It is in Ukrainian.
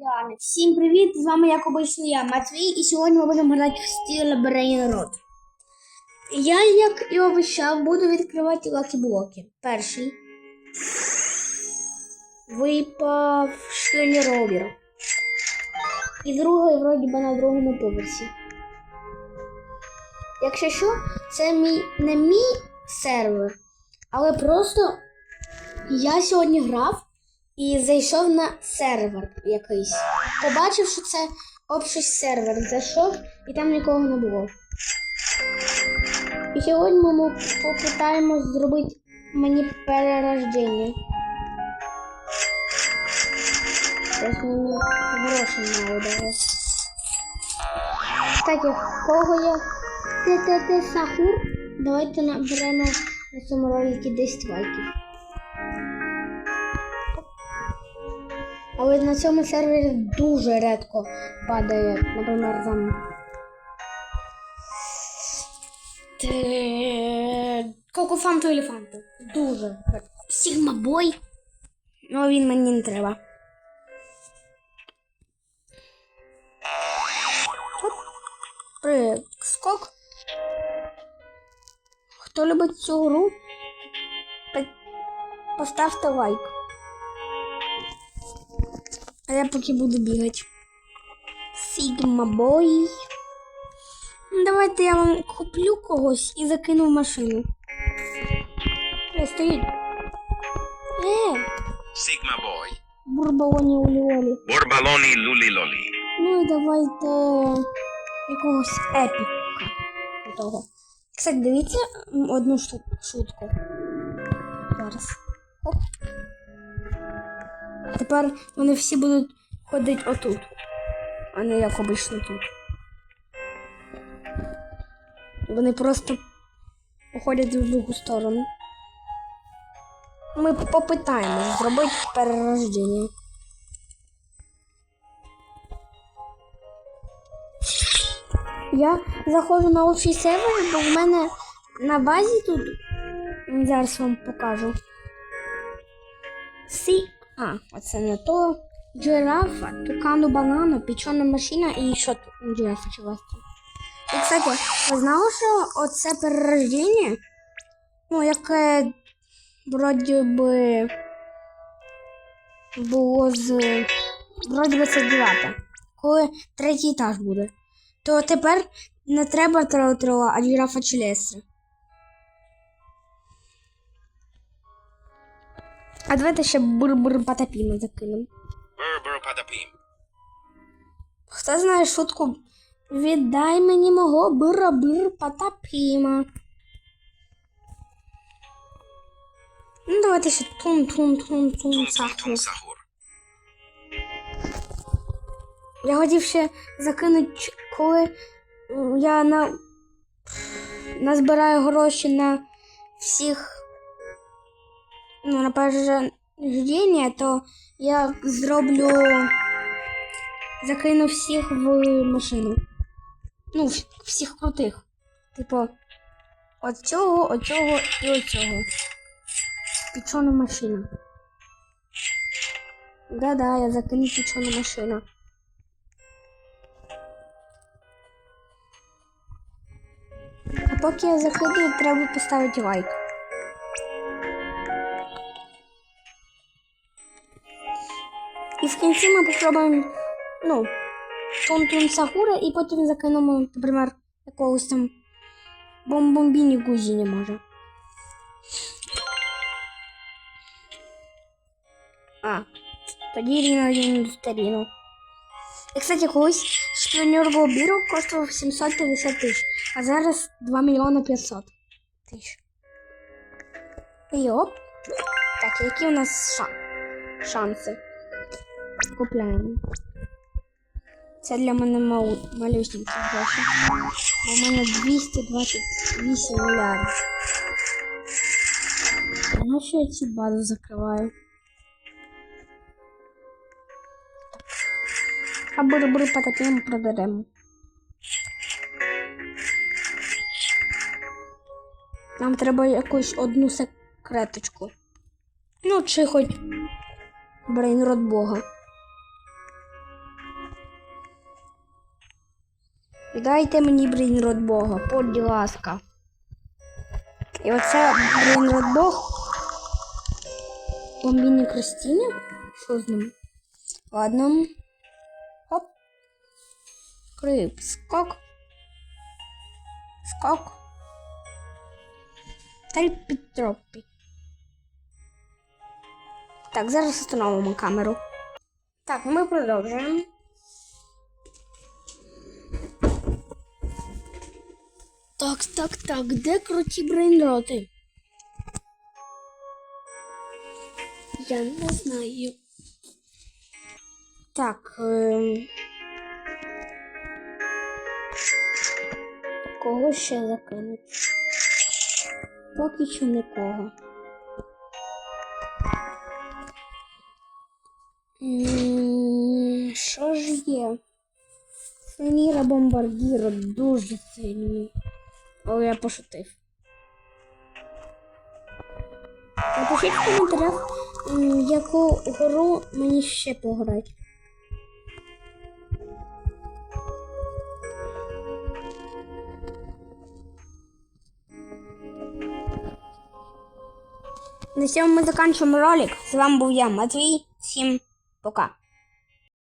Яна. Всім привіт! З вами як обично я, Матвій, і сьогодні ми будемо грати в стіль Brain Rot. Я, як і обіцяв, буду відкривати лакі-блоки. Перший. Випав шкільний ровер. І другий, вроді би, на другому поверсі. Якщо що, це мій не мій сервер, але просто я сьогодні грав і зайшов на сервер якийсь. Побачив, що це общий сервер. Зайшов і там нікого не було. І сьогодні ми попитаємось зробити мені перерождення. Зараз мені гроші мало дали. Кстати, кого є ТТТ Сахур, давайте наберемо на цьому роликі 10 лайків. Але на цьому сервері дуже рідко падає, наприклад, там. Кокофанту елефанту. Дуже. Сігма бой. Ну він мені не треба. Оп. Прискок. Хто любить цю гру, поставте лайк. А я поки буду бігати. Сігма бой. Давайте я вам куплю когось і закину в машину. Е, стоїть. Е, Sigma Boy. бурбалоні уліолі. Luli Loli. Ну і давайте якогось епіка. Того. Кстати, дивіться одну шутку. Зараз. Оп. Тепер вони всі будуть ходити отут, а не як обично тут. Вони просто уходять в другу сторону. Ми попитаємо зробити перерождення. Я заходжу на общий сервер, бо в мене на базі тут. Зараз вам покажу. Сі. А, оце не то. Джирафа, тукану банану, печена машина і що тут джирафа чи вас там. І, кстати, ви знали, що оце перерождення? Ну, яке вроді би було з. Вроді би це дев'ята. Коли третій етаж буде то тепер не треба тротрила, а жирафа чи леси. А давайте ще бур-бур потопімо закинемо. Bur Patapim. Хто знає шутку? Віддай мені мого бура-бур потопіма. Ну, давайте ще тун-тун-тун-тун Sahur. Я хотів ще закинути, коли я на... назбираю гроші на всіх ну, на перерождення, то я зроблю закину всіх в машину. Ну, всіх крутих. Типу, от цього, от цього і от цього. Пічона машина. Да-да, я закину пічона машина. А поки я закидую, треба поставити лайк. І в кінці ми попробуємо, ну, тун-тун сахура, і потім закинемо, наприклад, якогось там бомбомбіні гузіні може. А, тоді рівно рівно старіну. І, кстати, колись шпіонер біру коштував 750 тисяч, а зараз 2 мільйони 500 тисяч. І оп. Так, які у нас ша... шанси? Купляємо. Це для мене мал... малюсінькі гроші. В мене 228 мільярдів. Ну, що я цю базу закриваю? А бури-бури потопімо продаємо. Нам треба якусь одну секреточку. Ну, чи хоч брейнрод Бога. Віддайте мені брейнрод Бога, будь ласка. І оце брейнрод Бог. Бомбійне крестіння? Що з ним? Ладно. Хоп. Крип. Скок. Скок. Тріпі-тропі. Так, зараз встановимо камеру. Так, ми продовжуємо. Так, так, так, де круті брейнроти? Я не знаю. Так. Ем... Кого ще закинуть? Поки що нікого. Що ж є? Феніра бомбардіро дуже сильний. О, я пошутив. Напишіть в коментарях, яку гру мені ще пограти. На цьому ми закінчуємо ролик. З вами був я, Матвій. Всім пока.